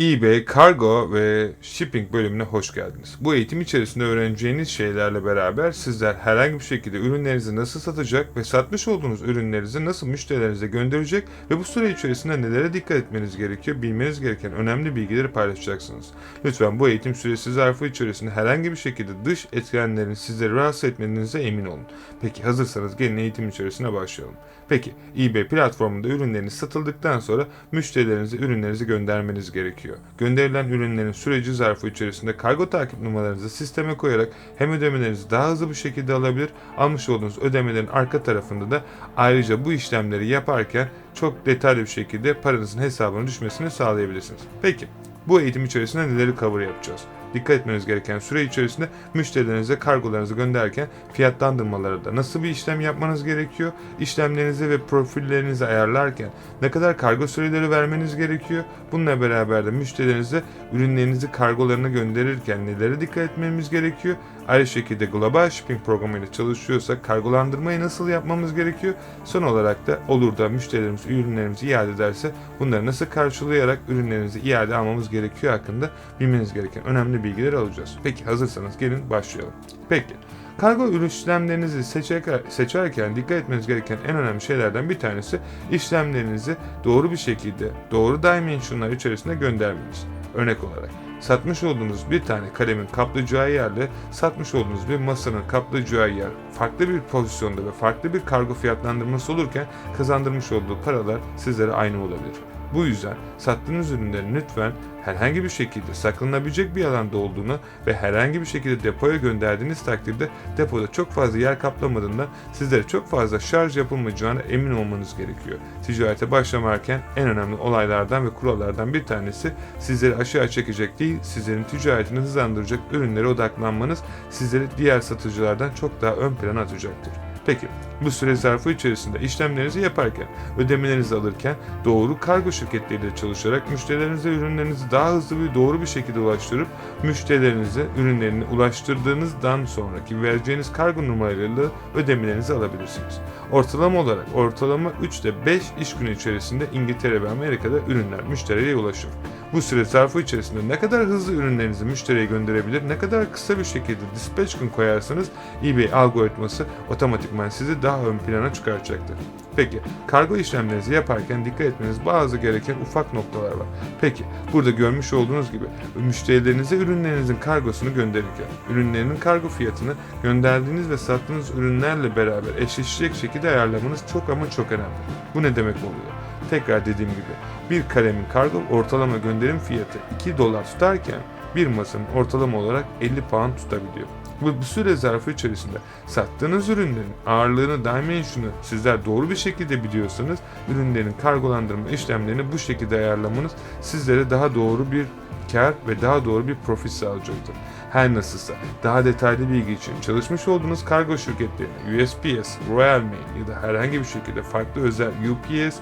eBay Kargo ve Shipping bölümüne hoş geldiniz. Bu eğitim içerisinde öğreneceğiniz şeylerle beraber sizler herhangi bir şekilde ürünlerinizi nasıl satacak ve satmış olduğunuz ürünlerinizi nasıl müşterilerinize gönderecek ve bu süre içerisinde nelere dikkat etmeniz gerekiyor, bilmeniz gereken önemli bilgileri paylaşacaksınız. Lütfen bu eğitim süresi zarfı içerisinde herhangi bir şekilde dış etkenlerin sizleri rahatsız etmenize emin olun. Peki hazırsanız gelin eğitim içerisine başlayalım. Peki eBay platformunda ürünleriniz satıldıktan sonra müşterilerinize ürünlerinizi göndermeniz gerekiyor. Gönderilen ürünlerin süreci zarfı içerisinde kargo takip numaralarınızı sisteme koyarak hem ödemelerinizi daha hızlı bir şekilde alabilir, almış olduğunuz ödemelerin arka tarafında da ayrıca bu işlemleri yaparken çok detaylı bir şekilde paranızın hesabına düşmesini sağlayabilirsiniz. Peki bu eğitim içerisinde neleri cover yapacağız? Dikkat etmeniz gereken süre içerisinde müşterilerinize kargolarınızı gönderirken fiyatlandırmaları da nasıl bir işlem yapmanız gerekiyor? İşlemlerinizi ve profillerinizi ayarlarken ne kadar kargo süreleri vermeniz gerekiyor? Bununla beraber de müşterilerinize ürünlerinizi kargolarına gönderirken nelere dikkat etmemiz gerekiyor? Aynı şekilde global shipping programıyla çalışıyorsak kargolandırmayı nasıl yapmamız gerekiyor? Son olarak da olur da müşterilerimiz ürünlerimizi iade ederse bunları nasıl karşılayarak ürünlerimizi iade almamız gerekiyor hakkında bilmeniz gereken önemli bilgileri alacağız. Peki hazırsanız gelin başlayalım. Peki Kargo ürün işlemlerinizi seçerken, seçerken dikkat etmeniz gereken en önemli şeylerden bir tanesi işlemlerinizi doğru bir şekilde doğru dimensionlar içerisinde göndermeniz. Örnek olarak satmış olduğunuz bir tane kalemin kaplayacağı yerle satmış olduğunuz bir masanın kaplayacağı yer farklı bir pozisyonda ve farklı bir kargo fiyatlandırması olurken kazandırmış olduğu paralar sizlere aynı olabilir. Bu yüzden sattığınız ürünlerin lütfen herhangi bir şekilde saklanabilecek bir alanda olduğunu ve herhangi bir şekilde depoya gönderdiğiniz takdirde depoda çok fazla yer kaplamadığından sizlere çok fazla şarj yapılmayacağına emin olmanız gerekiyor. Ticarete başlamarken en önemli olaylardan ve kurallardan bir tanesi sizleri aşağı çekecek değil, sizlerin ticaretini hızlandıracak ürünlere odaklanmanız sizleri diğer satıcılardan çok daha ön plana atacaktır. Peki bu süre zarfı içerisinde işlemlerinizi yaparken, ödemelerinizi alırken doğru kargo şirketleriyle çalışarak müşterilerinize ürünlerinizi daha hızlı ve doğru bir şekilde ulaştırıp müşterilerinize ürünlerini ulaştırdığınızdan sonraki vereceğiniz kargo numaralarıyla ödemelerinizi alabilirsiniz. Ortalama olarak ortalama 3 ile 5 iş günü içerisinde İngiltere ve Amerika'da ürünler müşteriye ulaşır. Bu süre zarfı içerisinde ne kadar hızlı ürünlerinizi müşteriye gönderebilir, ne kadar kısa bir şekilde dispatch gün koyarsanız eBay algoritması otomatikman sizi daha ön plana çıkaracaktır. Peki, kargo işlemlerinizi yaparken dikkat etmeniz bazı gereken ufak noktalar var. Peki, burada görmüş olduğunuz gibi müşterilerinize ürünlerinizin kargosunu gönderirken, ürünlerinin kargo fiyatını gönderdiğiniz ve sattığınız ürünlerle beraber eşleşecek şekilde ayarlamanız çok ama çok önemli. Bu ne demek oluyor? Tekrar dediğim gibi bir kalemin kargo ortalama gönderim fiyatı 2 dolar tutarken bir masanın ortalama olarak 50 pound tutabiliyor. Bu, bu süre zarfı içerisinde sattığınız ürünlerin ağırlığını, dimension'ı sizler doğru bir şekilde biliyorsanız ürünlerin kargolandırma işlemlerini bu şekilde ayarlamanız sizlere daha doğru bir kar ve daha doğru bir profit sağlayacaktır. Her nasılsa daha detaylı bilgi için çalışmış olduğunuz kargo şirketlerine USPS, Royal Mail ya da herhangi bir şekilde farklı özel UPS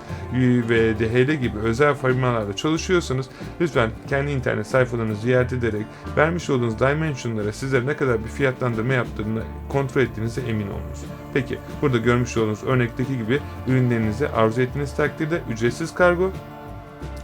ve DHL gibi özel firmalarla çalışıyorsanız lütfen kendi internet sayfalarınızı ziyaret ederek vermiş olduğunuz dimensionlara sizlere ne kadar bir fiyatlandırma yaptığını kontrol ettiğinize emin olunuz. Peki burada görmüş olduğunuz örnekteki gibi ürünlerinizi arzu ettiğiniz takdirde ücretsiz kargo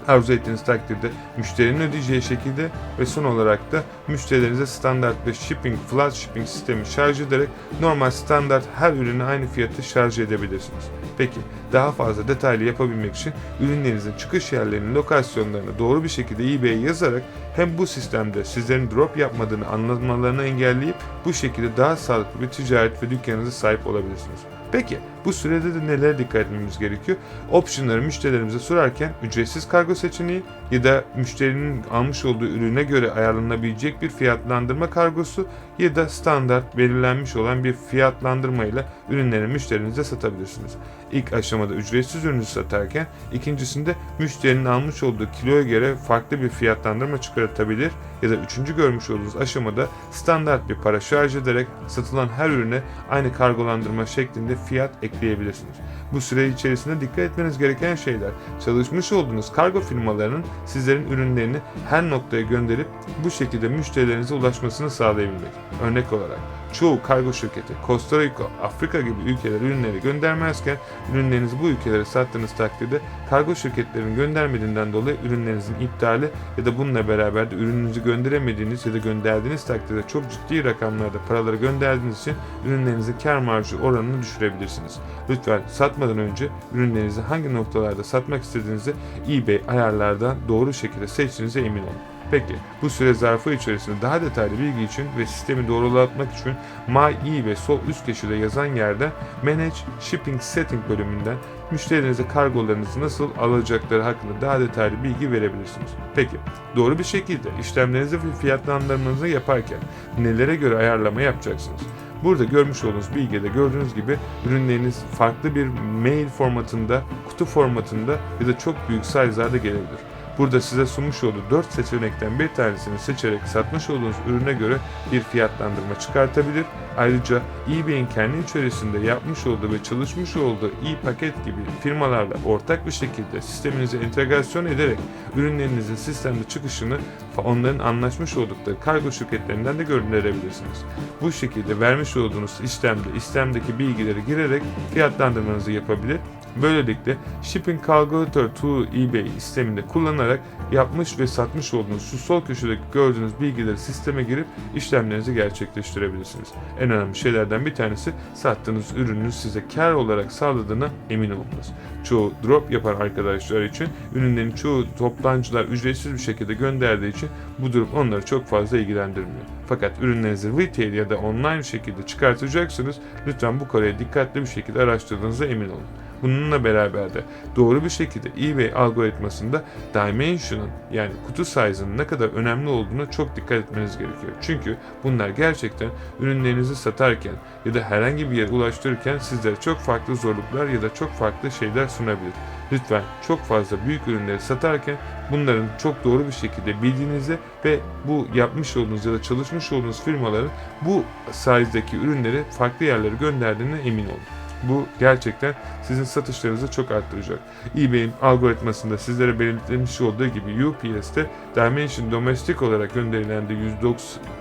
arzu ettiğiniz takdirde müşterinin ödeyeceği şekilde ve son olarak da müşterilerinize standart ve shipping, flash shipping sistemi şarj ederek normal standart her ürünü aynı fiyatı şarj edebilirsiniz. Peki daha fazla detaylı yapabilmek için ürünlerinizin çıkış yerlerinin lokasyonlarını doğru bir şekilde eBay'e yazarak hem bu sistemde sizlerin drop yapmadığını anlamalarını engelleyip bu şekilde daha sağlıklı bir ticaret ve dükkanınıza sahip olabilirsiniz. Peki bu sürede de nelere dikkat etmemiz gerekiyor? Optionları müşterilerimize sorarken ücretsiz kargo seçeneği ya da müşterinin almış olduğu ürüne göre ayarlanabilecek bir fiyatlandırma kargosu ya da standart belirlenmiş olan bir fiyatlandırma ile ürünleri müşterinize satabilirsiniz. İlk aşamada ücretsiz ürünü satarken ikincisinde müşterinin almış olduğu kiloya göre farklı bir fiyatlandırma çıkartabilir ya da üçüncü görmüş olduğunuz aşamada standart bir para şarj ederek satılan her ürüne aynı kargolandırma şeklinde fiyat ekleyebilirsiniz. Bu süre içerisinde dikkat etmeniz gereken şeyler çalışmış olduğunuz kargo firmalarının sizlerin ürünlerini her noktaya gönderip bu şekilde müşterilerinize ulaşmasını sağlayabilmek. Örnek olarak çoğu kargo şirketi Costa Rica, Afrika gibi ülkelere ürünleri göndermezken ürünlerinizi bu ülkelere sattığınız takdirde kargo şirketlerinin göndermediğinden dolayı ürünlerinizin iptali ya da bununla beraber de ürününüzü gönderemediğiniz ya da gönderdiğiniz takdirde çok ciddi rakamlarda paraları gönderdiğiniz için ürünlerinizin kar marjı oranını düşürebilirsiniz. Lütfen satmadan önce ürünlerinizi hangi noktalarda satmak istediğinizi eBay ayarlardan doğru şekilde seçtiğinize emin olun. Peki bu süre zarfı içerisinde daha detaylı bilgi için ve sistemi doğrulatmak için My eBay sol üst köşede yazan yerden Manage Shipping Setting bölümünden müşterilerinize kargolarınızı nasıl alacakları hakkında daha detaylı bilgi verebilirsiniz. Peki doğru bir şekilde işlemlerinizi ve fiyatlandırmanızı yaparken nelere göre ayarlama yapacaksınız? Burada görmüş olduğunuz bilgide gördüğünüz gibi ürünleriniz farklı bir mail formatında, kutu formatında ya da çok büyük size'larda gelebilir. Burada size sunmuş olduğu 4 seçenekten bir tanesini seçerek satmış olduğunuz ürüne göre bir fiyatlandırma çıkartabilir. Ayrıca eBay'in kendi içerisinde yapmış olduğu ve çalışmış olduğu e-paket gibi firmalarla ortak bir şekilde sisteminize entegrasyon ederek ürünlerinizin sistemde çıkışını onların anlaşmış oldukları kargo şirketlerinden de gönderebilirsiniz. Bu şekilde vermiş olduğunuz işlemde istemdeki bilgileri girerek fiyatlandırmanızı yapabilir Böylelikle Shipping Calculator Tool eBay sisteminde kullanarak yapmış ve satmış olduğunuz şu sol köşedeki gördüğünüz bilgileri sisteme girip işlemlerinizi gerçekleştirebilirsiniz. En önemli şeylerden bir tanesi sattığınız ürünün size kar olarak sağladığına emin olmanız. Çoğu drop yapan arkadaşlar için ürünlerin çoğu toptancılar ücretsiz bir şekilde gönderdiği için bu durum onları çok fazla ilgilendirmiyor. Fakat ürünlerinizi retail ya da online şekilde çıkartacaksınız. Lütfen bu konuya dikkatli bir şekilde araştırdığınıza emin olun. Bununla beraber de doğru bir şekilde eBay algoritmasında dimension'ın yani kutu size'ının ne kadar önemli olduğuna çok dikkat etmeniz gerekiyor. Çünkü bunlar gerçekten ürünlerinizi satarken ya da herhangi bir yere ulaştırırken sizlere çok farklı zorluklar ya da çok farklı şeyler sunabilir. Lütfen çok fazla büyük ürünleri satarken bunların çok doğru bir şekilde bildiğinizi ve bu yapmış olduğunuz ya da çalışmış olduğunuz firmaların bu size'deki ürünleri farklı yerlere gönderdiğine emin olun. Bu gerçekten sizin satışlarınızı çok arttıracak. eBay'in algoritmasında sizlere belirtilmiş olduğu gibi UPS'te Dimension domestik olarak gönderilen de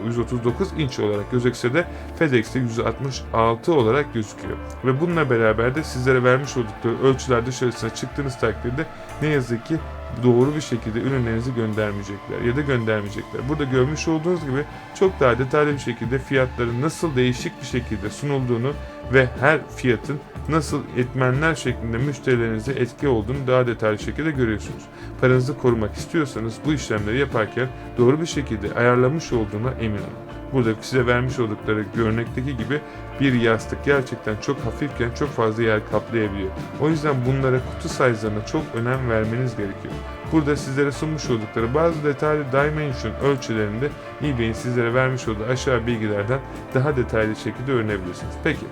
139 inç olarak gözükse de FedEx'te 166 olarak gözüküyor. Ve bununla beraber de sizlere vermiş oldukları ölçüler dışarısına çıktığınız takdirde ne yazık ki doğru bir şekilde ürünlerinizi göndermeyecekler ya da göndermeyecekler. Burada görmüş olduğunuz gibi çok daha detaylı bir şekilde fiyatların nasıl değişik bir şekilde sunulduğunu ve her fiyatın nasıl etmenler şeklinde müşterilerinize etki olduğunu daha detaylı şekilde görüyorsunuz. Paranızı korumak istiyorsanız bu işlemleri yaparken doğru bir şekilde ayarlamış olduğuna emin olun. Burada size vermiş oldukları örnekteki gibi bir yastık gerçekten çok hafifken çok fazla yer kaplayabiliyor. O yüzden bunlara kutu size'larına çok önem vermeniz gerekiyor. Burada sizlere sunmuş oldukları bazı detaylı dimension ölçülerinde eBay'in sizlere vermiş olduğu aşağı bilgilerden daha detaylı şekilde öğrenebilirsiniz. Peki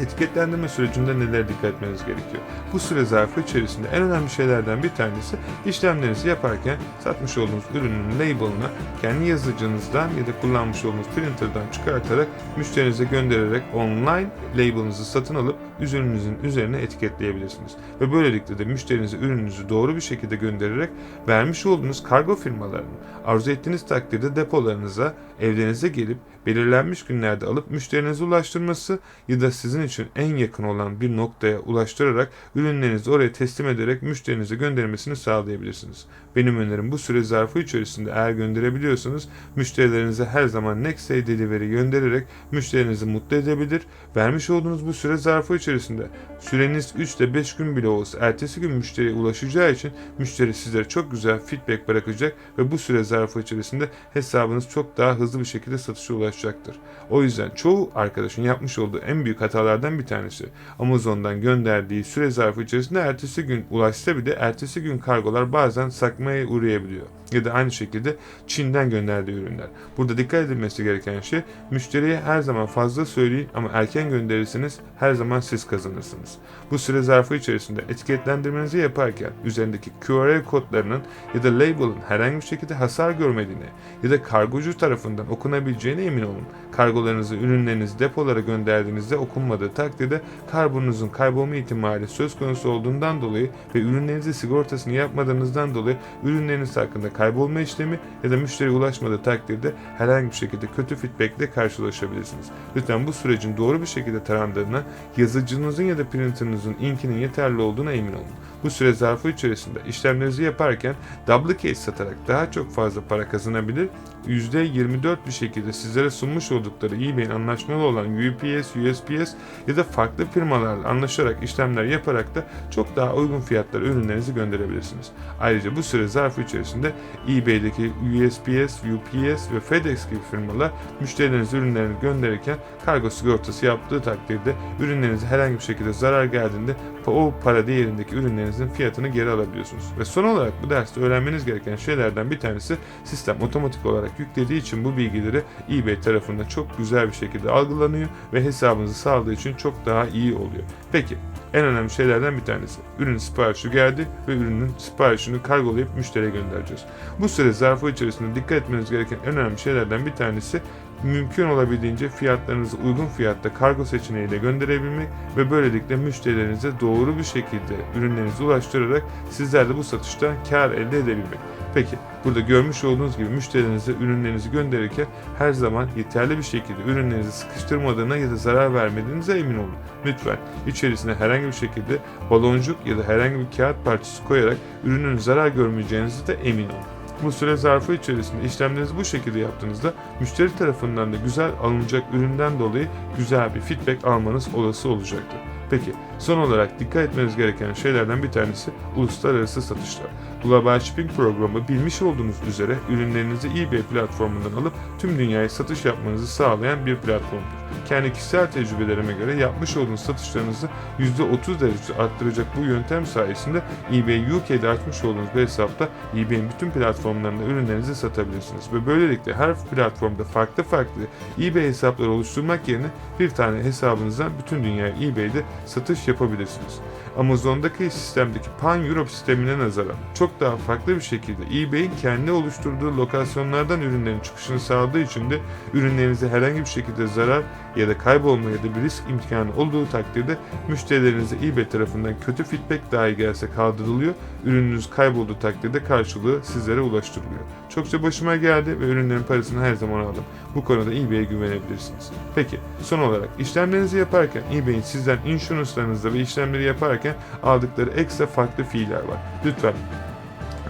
etiketlendirme sürecinde nelere dikkat etmeniz gerekiyor? Bu süre zarfı içerisinde en önemli şeylerden bir tanesi işlemlerinizi yaparken satmış olduğunuz ürünün label'ını kendi yazıcınızdan ya da kullanmış olduğunuz printer'dan çıkartarak müşterinize göndererek online label'ınızı satın alıp ürününüzün üzerine etiketleyebilirsiniz. Ve böylelikle de müşterinize ürününüzü doğru bir şekilde göndererek vermiş olduğunuz kargo firmalarının arzu ettiğiniz takdirde depolarınıza, evlerinize gelip belirlenmiş günlerde alıp müşterinize ulaştırması ya da sizin için en yakın olan bir noktaya ulaştırarak ürünlerinizi oraya teslim ederek müşterinize göndermesini sağlayabilirsiniz. Benim önerim bu süre zarfı içerisinde eğer gönderebiliyorsanız müşterilerinize her zaman next day delivery göndererek müşterinizi mutlu edebilir. Vermiş olduğunuz bu süre zarfı içerisinde süreniz 3 ile 5 gün bile olsa ertesi gün müşteriye ulaşacağı için müşteri sizlere çok güzel feedback bırakacak ve bu süre zarfı içerisinde hesabınız çok daha hızlı bir şekilde satışa ulaşacaktır. O yüzden çoğu arkadaşın yapmış olduğu en büyük hatalardan bir tanesi Amazon'dan gönderdiği süre zarfı içerisinde ertesi gün ulaşsa bile ertesi gün kargolar bazen sakmaya uğrayabiliyor ya da aynı şekilde Çin'den gönderdiği ürünler. Burada dikkat edilmesi gereken şey müşteriye her zaman fazla söyleyin ama erken gönderirseniz her zaman siz kazanırsınız. Bu süre zarfı içerisinde etiketlendirmenizi yaparken üzerindeki QR kodlarının ya da label'ın herhangi bir şekilde hasar görmediğine ya da kargocu tarafından okunabileceğine emin olun. Kargolarınızı, ürünlerinizi depolara gönderdiğinizde okunmadığı takdirde karbonunuzun kaybolma ihtimali söz konusu olduğundan dolayı ve ürünlerinizi sigortasını yapmadığınızdan dolayı ürünleriniz hakkında kaybolma işlemi ya da müşteriye ulaşmadığı takdirde herhangi bir şekilde kötü feedback ile karşılaşabilirsiniz. Lütfen bu sürecin doğru bir şekilde tarandığına, yazıcınızın ya da printerınızın inkinin yeterli olduğuna emin olun. Bu süre zarfı içerisinde işlemlerinizi yaparken duplicate satarak daha çok fazla para kazanabilir, %24 bir şekilde sizlere sunmuş oldukları eBay'in anlaşmalı olan UPS, USPS ya da farklı firmalarla anlaşarak işlemler yaparak da çok daha uygun fiyatlara ürünlerinizi gönderebilirsiniz. Ayrıca bu süre zarfı içerisinde eBay'deki USPS, UPS ve FedEx gibi firmalar müşterilerinize ürünlerini gönderirken kargo sigortası yaptığı takdirde ürünlerinize herhangi bir şekilde zarar geldiğinde o para değerindeki ürünlerinizin fiyatını geri alabiliyorsunuz. Ve son olarak bu derste öğrenmeniz gereken şeylerden bir tanesi sistem otomatik olarak yüklediği için bu bilgileri eBay tarafından çok güzel bir şekilde algılanıyor ve hesabınızı sağladığı için çok daha iyi oluyor. Peki en önemli şeylerden bir tanesi. Ürün siparişi geldi ve ürünün siparişini kargolayıp müşteriye göndereceğiz. Bu süre zarfı içerisinde dikkat etmeniz gereken en önemli şeylerden bir tanesi mümkün olabildiğince fiyatlarınızı uygun fiyatta kargo seçeneğiyle gönderebilmek ve böylelikle müşterilerinize doğru bir şekilde ürünlerinizi ulaştırarak sizler de bu satıştan kar elde edebilmek. Peki burada görmüş olduğunuz gibi müşterilerinize ürünlerinizi gönderirken her zaman yeterli bir şekilde ürünlerinizi sıkıştırmadığına ya da zarar vermediğinize emin olun. Lütfen içerisine herhangi bir şekilde baloncuk ya da herhangi bir kağıt parçası koyarak ürünün zarar görmeyeceğinizi de emin olun. Bu süre zarfı içerisinde işlemlerinizi bu şekilde yaptığınızda müşteri tarafından da güzel alınacak üründen dolayı güzel bir feedback almanız olası olacaktır. Peki son olarak dikkat etmeniz gereken şeylerden bir tanesi uluslararası satışlar. Global Shipping programı bilmiş olduğunuz üzere ürünlerinizi eBay platformundan alıp tüm dünyaya satış yapmanızı sağlayan bir platformdur. Kendi kişisel tecrübelerime göre yapmış olduğunuz satışlarınızı %30 derece arttıracak bu yöntem sayesinde eBay UK'de açmış olduğunuz bir hesapta eBay'in bütün platformlarında ürünlerinizi satabilirsiniz. Ve böylelikle her platformda farklı farklı eBay hesapları oluşturmak yerine bir tane hesabınızdan bütün dünyaya eBay'de satış yapabilirsiniz. Amazon'daki sistemdeki Pan Europe sistemine nazaran çok daha farklı bir şekilde eBay'in kendi oluşturduğu lokasyonlardan ürünlerin çıkışını sağladığı için de ürünlerinize herhangi bir şekilde zarar ya da kaybolma ya da bir risk imkanı olduğu takdirde müşterilerinize eBay tarafından kötü feedback dahi gelse kaldırılıyor. Ürününüz kaybolduğu takdirde karşılığı sizlere ulaştırılıyor. Çokça başıma geldi ve ürünlerin parasını her zaman aldım. Bu konuda eBay'e güvenebilirsiniz. Peki son olarak işlemlerinizi yaparken eBay'in sizden insurance'larınızda ve işlemleri yaparken aldıkları ekstra farklı fiiller var. Lütfen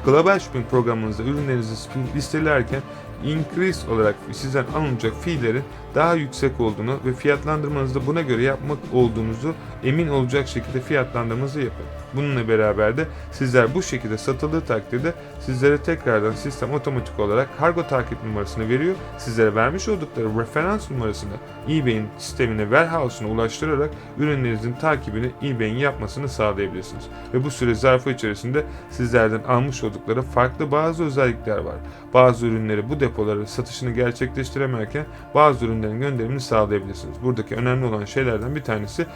Global Shipping programınızda ürünlerinizi listelerken increase olarak sizden alınacak fiillerin daha yüksek olduğunu ve fiyatlandırmanızda buna göre yapmak olduğunuzu emin olacak şekilde fiyatlandırmanızı yapın. Bununla beraber de sizler bu şekilde satıldığı takdirde sizlere tekrardan sistem otomatik olarak kargo takip numarasını veriyor. Sizlere vermiş oldukları referans numarasını eBay'in sistemine, warehouse'una ulaştırarak ürünlerinizin takibini eBay'in yapmasını sağlayabilirsiniz. Ve bu süre zarfı içerisinde sizlerden almış oldukları farklı bazı özellikler var. Bazı ürünleri bu depolara satışını gerçekleştiremezken bazı ürünlerin gönderimini sağlayabilirsiniz. Buradaki önemli olan şeylerden bir tanesi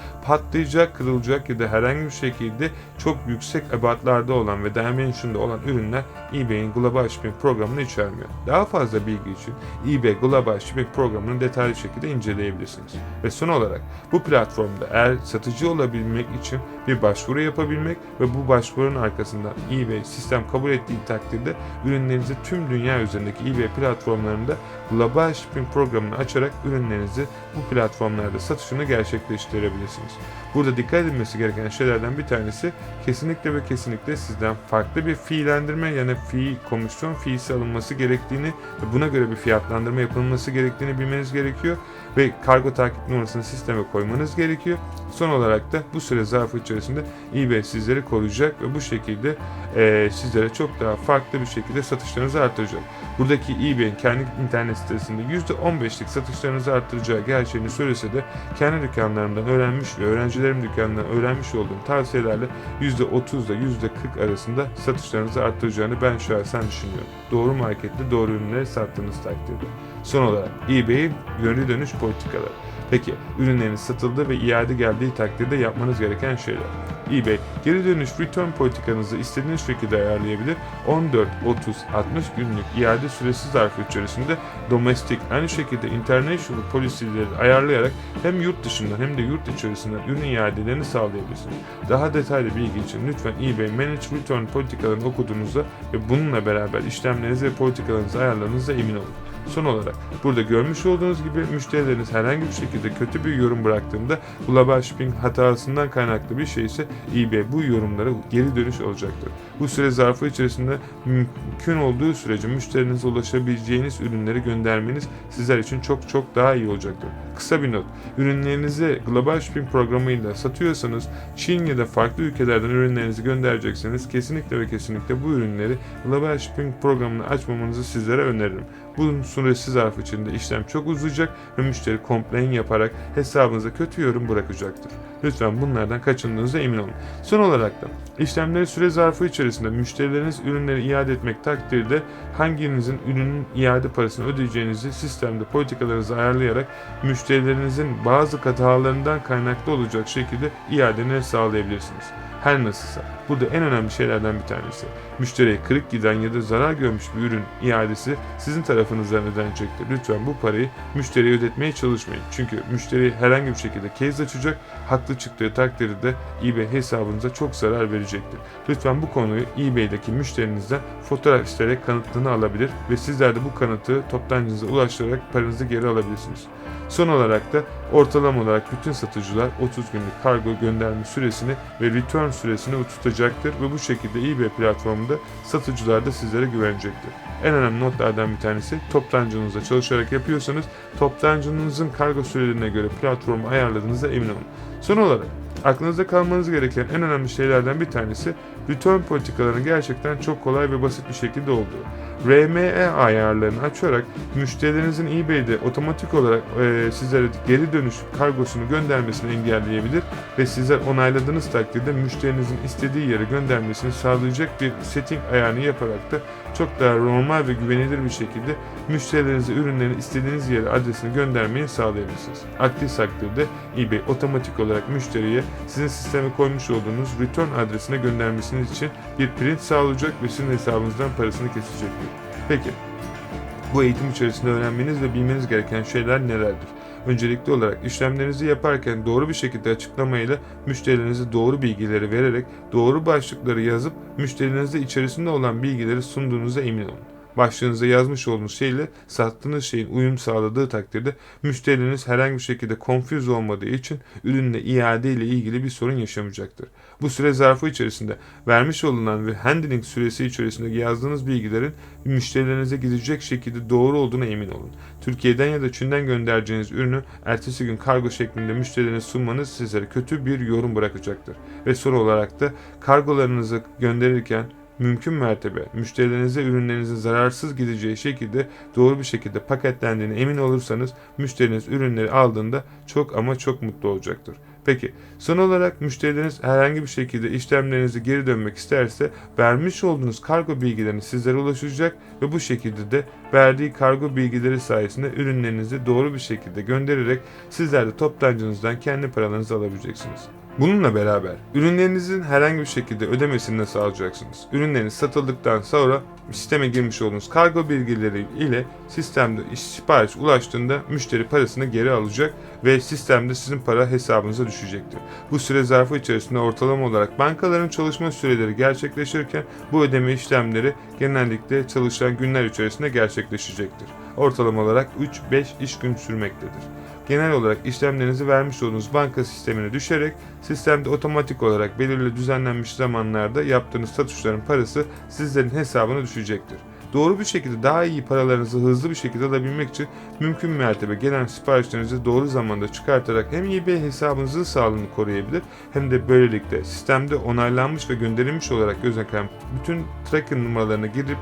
patlayacak, kırılacak ya da herhangi bir şekilde çok yüksek ebatlarda olan ve dimension'da olan ürünler eBay'in Global Shipping programını içermiyor. Daha fazla bilgi için eBay Global Shipping programını detaylı şekilde inceleyebilirsiniz. Ve son olarak bu platformda eğer satıcı olabilmek için bir başvuru yapabilmek ve bu başvurunun arkasından eBay sistem kabul ettiği takdirde ürünlerinizi tüm dünya üzerindeki eBay platformlarında Global Shipping programını açarak ürünlerinizi bu platformlarda satışını gerçekleştirebilirsiniz. Burada dikkat edilmesi gereken şeylerden bir tanesi kesinlikle ve kesinlikle sizden farklı bir fiillendirme yani fi komisyon fiisi alınması gerektiğini ve buna göre bir fiyatlandırma yapılması gerektiğini bilmeniz gerekiyor ve kargo takip numarasını sisteme koymanız gerekiyor. Son olarak da bu süre zarfı içerisinde eBay sizleri koruyacak ve bu şekilde e, sizlere çok daha farklı bir şekilde satışlarınızı artıracak. Buradaki eBay'in kendi internet sitesinde %15'lik satışlarınızı arttıracağı gerçeğini söylese de kendi dükkanlarımdan öğrenmiş ve öğrencilerim dükkanından öğrenmiş olduğum tavsiyelerle %30 ile %40 arasında satışlarınızı arttıracağını ben şahsen düşünüyorum. Doğru markette doğru ürünleri sattığınız takdirde. Son olarak eBay'in yönlü dönüş politikaları. Peki ürünleriniz satıldı ve iade geldiği takdirde yapmanız gereken şeyler. eBay geri dönüş return politikanızı istediğiniz şekilde ayarlayabilir. 14, 30, 60 günlük iade süresi zarfı içerisinde domestik aynı şekilde international policy'leri ayarlayarak hem yurt dışından hem de yurt içerisinden ürün iadelerini sağlayabilirsiniz. Daha detaylı bilgi için lütfen eBay Manage Return politikalarını okuduğunuzda ve bununla beraber işlemlerinizi ve politikalarınızı ayarlarınızda emin olun. Son olarak burada görmüş olduğunuz gibi müşterileriniz herhangi bir şekilde kötü bir yorum bıraktığında global shipping hatasından kaynaklı bir şey ise eBay bu yorumlara geri dönüş olacaktır. Bu süre zarfı içerisinde mümkün olduğu sürece müşterinize ulaşabileceğiniz ürünleri göndermeniz sizler için çok çok daha iyi olacaktır. Kısa bir not. Ürünlerinizi global shipping programıyla satıyorsanız Çin ya da farklı ülkelerden ürünlerinizi gönderecekseniz kesinlikle ve kesinlikle bu ürünleri global shipping programını açmamanızı sizlere öneririm. Bunun süresi zarfı içinde işlem çok uzayacak ve müşteri complain yaparak hesabınıza kötü yorum bırakacaktır. Lütfen bunlardan kaçındığınıza emin olun. Son olarak da işlemleri süre zarfı içerisinde müşterileriniz ürünleri iade etmek takdirde hanginizin ürünün iade parasını ödeyeceğinizi sistemde politikalarınızı ayarlayarak müşterilerinizin bazı hatalarından kaynaklı olacak şekilde iadeni sağlayabilirsiniz. Her nasılsa. Burada en önemli şeylerden bir tanesi. Müşteriye kırık giden ya da zarar görmüş bir ürün iadesi sizin tarafınızdan ödenecektir. Lütfen bu parayı müşteriye ödetmeye çalışmayın. Çünkü müşteri herhangi bir şekilde case açacak, haklı çıktığı takdirde eBay hesabınıza çok zarar verecektir. Lütfen bu konuyu eBay'deki müşterinizden fotoğraf isteyerek kanıtını alabilir ve sizler de bu kanıtı toptancınıza ulaştırarak paranızı geri alabilirsiniz. Son olarak da ortalama olarak bütün satıcılar 30 günlük kargo gönderme süresini ve return süresini tutacaktır ve bu şekilde eBay platformunda satıcılar da sizlere güvenecektir. En önemli notlardan bir tanesi toptancınızla çalışarak yapıyorsanız toptancınızın kargo sürelerine göre platformu ayarladığınızda emin olun. Son olarak aklınızda kalmanız gereken en önemli şeylerden bir tanesi return politikalarının gerçekten çok kolay ve basit bir şekilde olduğu. RME ayarlarını açarak müşterilerinizin eBay'de otomatik olarak e, sizlere geri dönüş kargosunu göndermesini engelleyebilir ve sizler onayladığınız takdirde müşterinizin istediği yere göndermesini sağlayacak bir setting ayarını yaparak da çok daha normal ve güvenilir bir şekilde müşterilerinize ürünlerini istediğiniz yere adresini göndermeyi sağlayabilirsiniz. Aksi takdirde eBay otomatik olarak müşteriye sizin sisteme koymuş olduğunuz return adresine göndermesiniz için bir print sağlayacak ve sizin hesabınızdan parasını kesecektir. Peki, bu eğitim içerisinde öğrenmeniz ve bilmeniz gereken şeyler nelerdir? Öncelikli olarak işlemlerinizi yaparken doğru bir şekilde açıklamayla müşterilerinize doğru bilgileri vererek doğru başlıkları yazıp müşterinizde içerisinde olan bilgileri sunduğunuza emin olun. Başlığınıza yazmış olduğunuz şeyle sattığınız şeyin uyum sağladığı takdirde müşterileriniz herhangi bir şekilde confuse olmadığı için ürünle iade ile ilgili bir sorun yaşamayacaktır. Bu süre zarfı içerisinde vermiş olunan ve handling süresi içerisinde yazdığınız bilgilerin müşterilerinize gidecek şekilde doğru olduğuna emin olun. Türkiye'den ya da Çin'den göndereceğiniz ürünü ertesi gün kargo şeklinde müşterilerine sunmanız sizlere kötü bir yorum bırakacaktır. Ve son olarak da kargolarınızı gönderirken mümkün mertebe müşterilerinize ürünlerinizin zararsız gideceği şekilde doğru bir şekilde paketlendiğine emin olursanız müşteriniz ürünleri aldığında çok ama çok mutlu olacaktır. Peki son olarak müşterileriniz herhangi bir şekilde işlemlerinizi geri dönmek isterse vermiş olduğunuz kargo bilgilerini sizlere ulaşacak ve bu şekilde de verdiği kargo bilgileri sayesinde ürünlerinizi doğru bir şekilde göndererek sizler de toptancınızdan kendi paralarınızı alabileceksiniz. Bununla beraber ürünlerinizin herhangi bir şekilde ödemesini nasıl alacaksınız? Ürünleriniz satıldıktan sonra sisteme girmiş olduğunuz kargo bilgileri ile sistemde iş sipariş ulaştığında müşteri parasını geri alacak ve sistemde sizin para hesabınıza düşecektir. Bu süre zarfı içerisinde ortalama olarak bankaların çalışma süreleri gerçekleşirken bu ödeme işlemleri genellikle çalışan günler içerisinde gerçekleşecektir. Ortalama olarak 3-5 iş gün sürmektedir genel olarak işlemlerinizi vermiş olduğunuz banka sistemine düşerek sistemde otomatik olarak belirli düzenlenmiş zamanlarda yaptığınız satışların parası sizlerin hesabına düşecektir. Doğru bir şekilde daha iyi paralarınızı hızlı bir şekilde alabilmek için mümkün mertebe gelen siparişlerinizi doğru zamanda çıkartarak hem eBay hesabınızın sağlığını koruyabilir hem de böylelikle sistemde onaylanmış ve gönderilmiş olarak gözüken bütün tracking numaralarına girip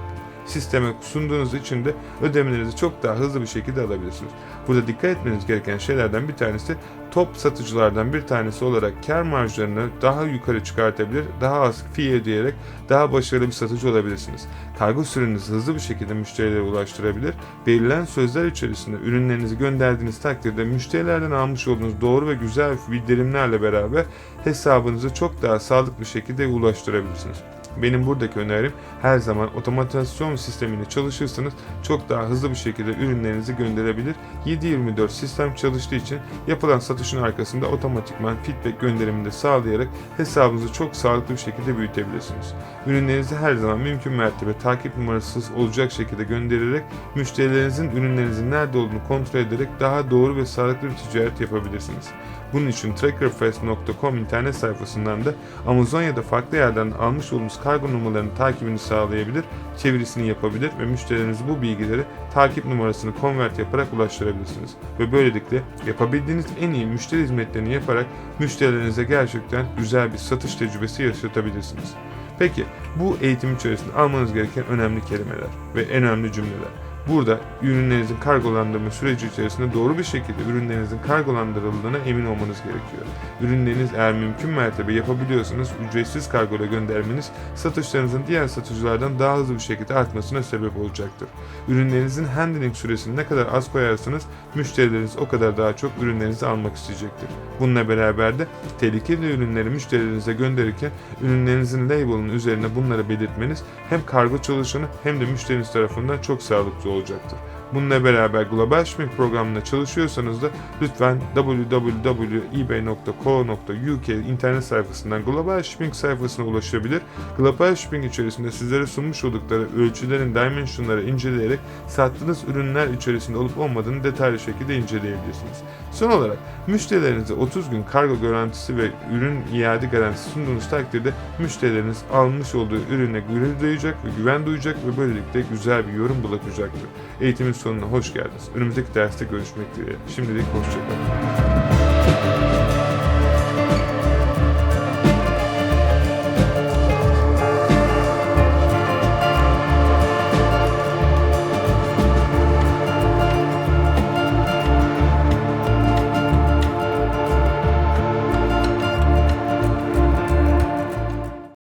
sisteme sunduğunuz için de ödemelerinizi çok daha hızlı bir şekilde alabilirsiniz. Burada dikkat etmeniz gereken şeylerden bir tanesi top satıcılardan bir tanesi olarak kar marjlarını daha yukarı çıkartabilir, daha az fee ödeyerek daha başarılı bir satıcı olabilirsiniz. Kargo sürenizi hızlı bir şekilde müşterilere ulaştırabilir. Verilen sözler içerisinde ürünlerinizi gönderdiğiniz takdirde müşterilerden almış olduğunuz doğru ve güzel bildirimlerle beraber hesabınızı çok daha sağlıklı bir şekilde ulaştırabilirsiniz. Benim buradaki önerim her zaman otomasyon sistemiyle çalışırsanız çok daha hızlı bir şekilde ürünlerinizi gönderebilir. 7-24 sistem çalıştığı için yapılan satışın arkasında otomatikman feedback gönderimini de sağlayarak hesabınızı çok sağlıklı bir şekilde büyütebilirsiniz. Ürünlerinizi her zaman mümkün mertebe takip numarasız olacak şekilde göndererek müşterilerinizin ürünlerinizin nerede olduğunu kontrol ederek daha doğru ve sağlıklı bir ticaret yapabilirsiniz. Bunun için trackerfest.com internet sayfasından da Amazon ya da farklı yerden almış olduğunuz kargo numaralarının takibini sağlayabilir, çevirisini yapabilir ve müşterilerinize bu bilgileri takip numarasını convert yaparak ulaştırabilirsiniz. Ve böylelikle yapabildiğiniz en iyi müşteri hizmetlerini yaparak müşterilerinize gerçekten güzel bir satış tecrübesi yaşatabilirsiniz. Peki bu eğitim içerisinde almanız gereken önemli kelimeler ve en önemli cümleler. Burada ürünlerinizin kargolandırma süreci içerisinde doğru bir şekilde ürünlerinizin kargolandırıldığına emin olmanız gerekiyor. Ürünleriniz eğer mümkün mertebe yapabiliyorsanız ücretsiz kargoyla göndermeniz satışlarınızın diğer satıcılardan daha hızlı bir şekilde artmasına sebep olacaktır. Ürünlerinizin handling süresini ne kadar az koyarsanız müşterileriniz o kadar daha çok ürünlerinizi almak isteyecektir. Bununla beraber de tehlikeli ürünleri müşterilerinize gönderirken ürünlerinizin label'ının üzerine bunları belirtmeniz hem kargo çalışanı hem de müşteriniz tarafından çok sağlıklı olacaktır. Bununla beraber global shipping programında çalışıyorsanız da lütfen www.ebay.co.uk internet sayfasından global shipping sayfasına ulaşabilir. Global shipping içerisinde sizlere sunmuş oldukları ölçülerin dimensionları inceleyerek sattığınız ürünler içerisinde olup olmadığını detaylı şekilde inceleyebilirsiniz. Son olarak müşterilerinize 30 gün kargo garantisi ve ürün iade garantisi sunduğunuz takdirde müşterileriniz almış olduğu ürüne gurur duyacak ve güven duyacak ve böylelikle güzel bir yorum bırakacaktır. Eğitimin sonuna hoş geldiniz. Önümüzdeki derste görüşmek dileğiyle. Şimdilik hoşçakalın.